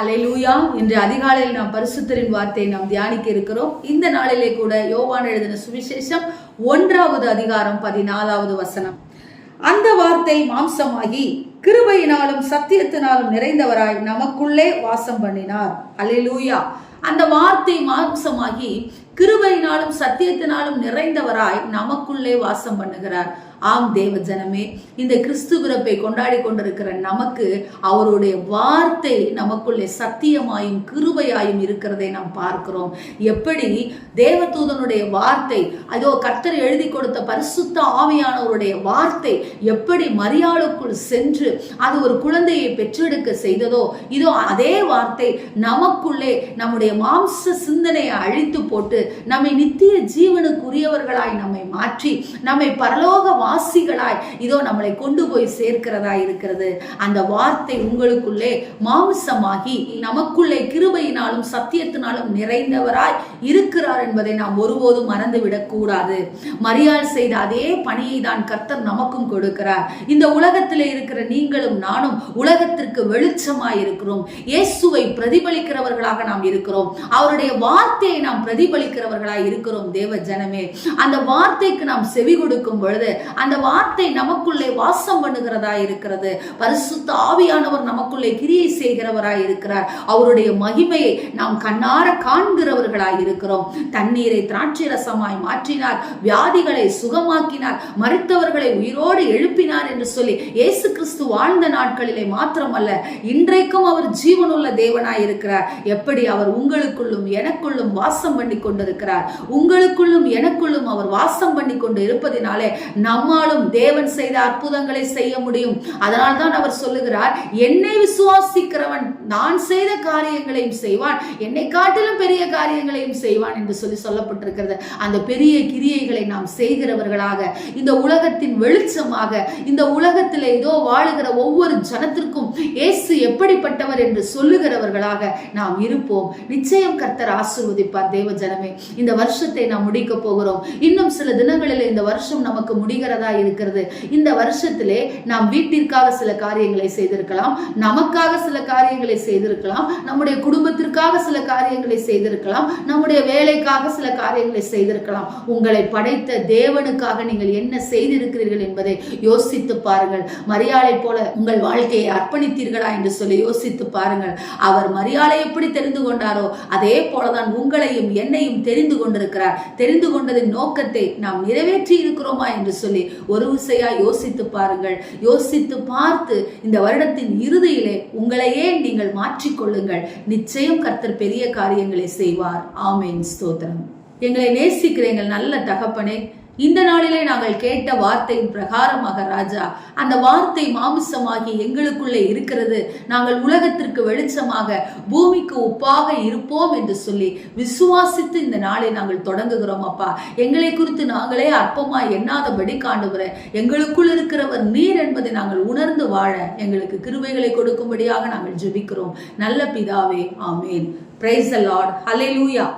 Hallelujah இன்று அதிகாலையில் நாம் பரிசுத்தரின் வார்த்தையை நாம் தியானிக்க இருக்கிறோம். இந்த நாளிலே கூட யோவான் எழுதின சுவிசேஷம் ஒன்றாவது அதிகாரம் பதினாலாவது வசனம். அந்த வார்த்தை மாம்சமாகி கிருபையினாலும் சத்தியத்தினாலும் நிறைந்தவராய் நமக்குள்ளே வாசம் பண்ணினார். ஹalleluya. அந்த வார்த்தை மாம்சமாகி கிருபையினாலும் சத்தியத்தினாலும் நிறைந்தவராய் நமக்குள்ளே வாசம் பண்ணுகிறார். ஆம் தேவ ஜனமே இந்த கிறிஸ்து பிறப்பை கொண்டாடி கொண்டிருக்கிற நமக்கு அவருடைய வார்த்தை நமக்குள்ளே சத்தியமாயும் கிருபையாயும் இருக்கிறதை நாம் பார்க்கிறோம். எப்படி? தேவதூதனுடைய வார்த்தை அதோ கர்த்தர் எழுதி கொடுத்த பரிசுத்த ஆவியானவருடைய வார்த்தை எப்படி மரியாளுக்குள் சென்று அது ஒரு குழந்தையை பெற்றெடுக்க செய்ததோ இதோ அதே வார்த்தை நமக்குள்ளே நம்முடைய மாம்ச சிந்தனையை அழித்து போட்டு நம்மை நித்திய ஜீவனுக்குரியவர்களாய் நம்மை மாற்றி நம்மை பரலோக வாசிகளாய் இதோ நம்மளை கொண்டு போய் சேர்க்கிறதா இருக்கிறது. அந்த வார்த்தை உங்களுக்குள்ளே மாம்சமாகி நமக்குள்ளே கிருபையினாலும் சத்தியத்தினாலும் நிறைந்தவராய் இருக்கிறார் என்பதை நாம் ஒருபோதும் மறந்துவிடக் கூடாது. மரியாள் செய்த அதே பணியை தான் கர்த்தர் நமக்கும் கொடுக்கிறார். இந்த உலகத்தில் இருக்கிற நீங்களும் நானும் உலகத்திற்கு வெளிச்சமாய் இருக்கிறோம் இயேசுவை பிரதிபலிக்கிறவர்களாக நாம் இருக்கிறோம். அவருடைய வார்த்தையை நாம் பிரதிபலிக்கிறவர்களாய் இருக்கிறோம் தேவ ஜனமே. அந்த வார்த்தைக்கு நாம் செவி கொடுக்கும் பொழுது அந்த வார்த்தை நமக்குள்ளே வாசம் பண்ணுகிறதா இருக்கிறது. பரிசுத்த ஆவியானவர் நமக்குள்ளே கிரியை செய்கிறவராய் இருக்கிறார். அவருடைய மகிமையை நாம் கண்ணார காண்கிறவர்களாய் இருக்கிறோம். தண்ணீரை திராட்சை ரசமாய் மாற்றினார் வியாதிகளை சுகமாக்கினார் மறித்தவர்களை உயிரோடு எழுப்பினார் என்று சொல்லி இயேசு கிறிஸ்து வாழ்ந்த நாட்களிலே மாத்திரமல்ல இன்றைக்கும் அவர் ஜீவனுள்ள தேவனாய் இருக்கிறார். எப்படி அவர் உங்களுக்குள்ளும் எனக்குள்ளும் வாசம் பண்ணி கொண்டிருக்கிறார் உங்களுக்குள்ளும் எனக்குள்ளும் அவர் வாசம் பண்ணி கொண்டு இருப்பதினாலே நம்மாலும் தேவன் செய்த அற்புதங்களை செய்ய முடியும். அதனால் தான் அவர் சொல்லுகிறார் என்னை விசுவாசிக்கிறவன் நான் செய்த காரியங்களையும் செய்வான். என்னை காட்டிலும் பெரிய காரியங்களையும் செய்வான் என்று சொல்லி சொல்லப்பட்டிருக்கிறது. அந்த பெரிய கிரியைகளை நாம் செய்கிறவர்களாக இந்த உலகத்தின் வெளிச்சமாக இந்த உலகத்தில் ஏதோ வாழுகிற ஒவ்வொரு ஜனத்திற்கும் இயேசு எப்படிப்பட்டவர் என்று சொல்லுகிறவர்களாக நாம் இருப்போம். நிச்சயம் கர்த்தர் ஆசிர்வதிப்பார் தேவ ஜனமே. இந்த வருஷத்தை நாம் முடிக்க போகிறோம். இன்னும் சில தினங்களில் இந்த வருஷம் நமக்கு முடிகிறதா இருக்கிறது. இந்த வருஷத்திலே நாம் வீட்டிற்காக சில காரியங்களை செய்திருக்கலாம். நமக்காக சில காரியங்களை செய்திருக்கலாம். நம்முடைய குடும்பத்திற்காக சில காரியங்களை செய்திருக்கலாம். நம்முடைய வேலைக்காக சில காரியங்களை செய்திருக்கலாம். உங்களை படைத்த தேவனுக்காக நீங்கள் என்ன செய்திருக்கிறீர்கள் என்பதை யோசித்து பாருங்கள். மரியாதை போல உங்கள் வாழ்க்கையை அர்ப்பணித்தீர்களா என்று சொல்லி யோசித்து பாருங்கள். அவர் மரியாதை எப்படி தெரிந்து கொண்டாரோ அதே போலதான் உங்களையும் என்னையும் தெரிந்து கொண்டிருக்கிறார். தெரிந்து கொண்டதின் நோக்கத்தை நாம் நிறைவேற்றி இருக்கிறோமா என்று சொல்லி ஒரு விசையா யோசித்து பாருங்கள். யோசித்து பார்த்து இந்த வருடத்தின் இறுதியிலே உங்களையே நீங்கள் மாற்றிக்கொள்ளுங்கள் நிச்சயம் கர்த்தர் பெரிய காரியங்களை செய்வார். ஆமேன். ஸ்தோத்திரம். எங்களை நேசிக்கிற எங்கள் நல்ல தகப்பனே இந்த நாளிலே நாங்கள் கேட்ட வார்த்தையின் பிரகாரமாக ராஜா அந்த வார்த்தை மாமிசமாகி எங்களுக்குள்ளே இருக்கிறது. நாங்கள் உலகத்திற்கு வெளிச்சமாக பூமிக்கு உப்பாக இருப்போம் என்று சொல்லி விசுவாசித்து இந்த நாளை நாங்கள் தொடங்குகிறோம் அப்பா. எங்களை குறித்து நாங்களே அற்பமாய் எண்ணாதபடி காண்டுகிற எங்களுக்குள் இருக்கிறவர் நீர் என்பதை நாங்கள் உணர்ந்து வாழ எங்களுக்கு கிருபைகளை கொடுக்கும்படியாக நாங்கள் ஜெபிக்கிறோம். நல்ல பிதாவே ஆமேன். பிரைஸ் த லார்ட் லூயா